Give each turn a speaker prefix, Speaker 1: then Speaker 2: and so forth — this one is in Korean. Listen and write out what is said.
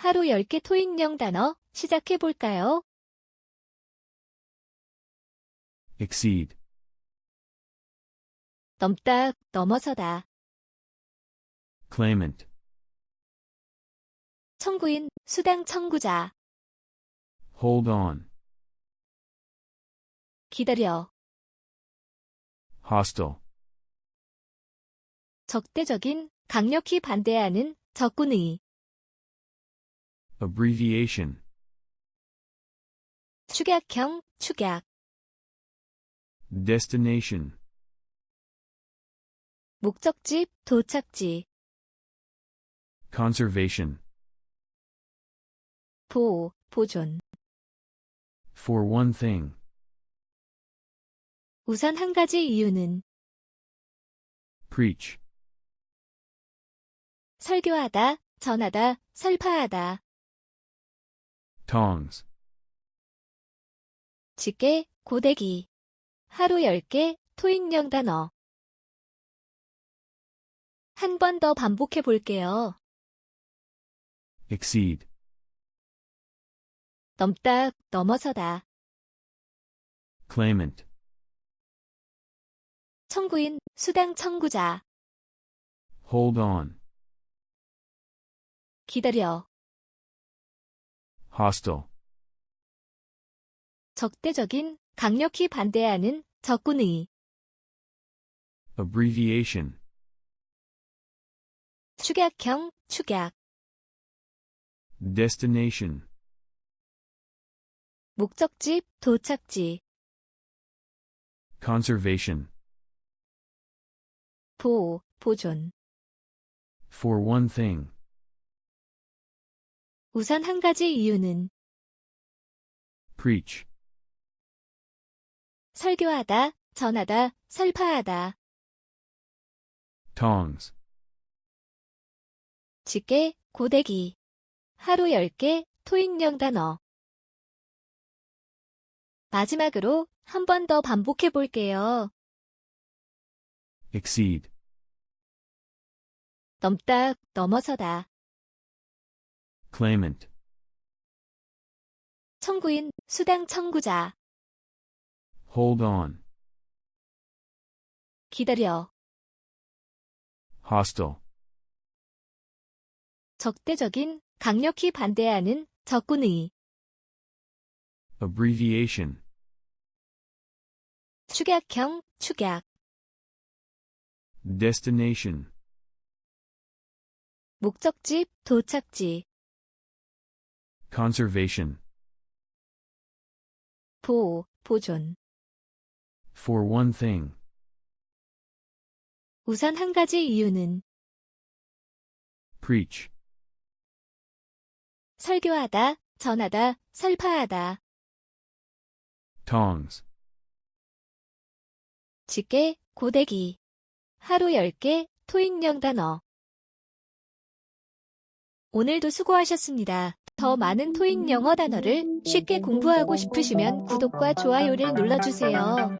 Speaker 1: 하루 10개 토익령 단어 시작해 볼까요?
Speaker 2: exceed,
Speaker 1: 넘다, 넘어서다.
Speaker 2: claimant,
Speaker 1: 청구인, 수당 청구자.
Speaker 2: hold on,
Speaker 1: 기다려.
Speaker 2: hostile,
Speaker 1: 적대적인, 강력히 반대하는, 적군의.
Speaker 2: Abbreviation,
Speaker 1: 축약형, 축약.
Speaker 2: destination,
Speaker 1: 목적지, 도착지.
Speaker 2: conservation,
Speaker 1: 보호, 보존.
Speaker 2: for one thing,
Speaker 1: 우선 한 가지 이유는
Speaker 2: preach,
Speaker 1: 설교하다, 전하다, 설파하다.
Speaker 2: Tongs,
Speaker 1: 집게, 고데기. 하루 10개 토익령 단어. 한 번 더 반복해 볼게요.
Speaker 2: exceed,
Speaker 1: 넘다, 넘어서다.
Speaker 2: claimant,
Speaker 1: 청구인, 수당 청구자.
Speaker 2: hold on,
Speaker 1: 기다려.
Speaker 2: Hostile,
Speaker 1: 적대적인, 강력히 반대하는, 적군의.
Speaker 2: abbreviation,
Speaker 1: 축약형, 축약.
Speaker 2: destination,
Speaker 1: 목적지, 도착지.
Speaker 2: conservation,
Speaker 1: 보호, 보존.
Speaker 2: for one thing,
Speaker 1: 우선 한 가지 이유는
Speaker 2: preach,
Speaker 1: 설교하다, 전하다, 설파하다.
Speaker 2: tongs,
Speaker 1: 집게, 고데기. 하루 10개 토익령 단어. 마지막으로 한 번 더 반복해 볼게요.
Speaker 2: exceed,
Speaker 1: 넘다, 넘어서다.
Speaker 2: Claimant,
Speaker 1: 청구인, 수당 청구자.
Speaker 2: hold on,
Speaker 1: 기다려.
Speaker 2: hostile,
Speaker 1: 적대적인, 강력히 반대하는, 적군의.
Speaker 2: abbreviation,
Speaker 1: 축약형, 축약.
Speaker 2: destination,
Speaker 1: 목적지, 도착지.
Speaker 2: Conservation,
Speaker 1: 보호, 보존.
Speaker 2: for one thing,
Speaker 1: 우선 한 가지 이유는
Speaker 2: preach,
Speaker 1: 설교하다, 전하다, 설파하다.
Speaker 2: tongs,
Speaker 1: 집게, 고데기. 하루 10개 토익령 단어. 오늘도 수고하셨습니다. 더 많은 토익 영어 단어를 쉽게 공부하고 싶으시면 구독과 좋아요를 눌러주세요.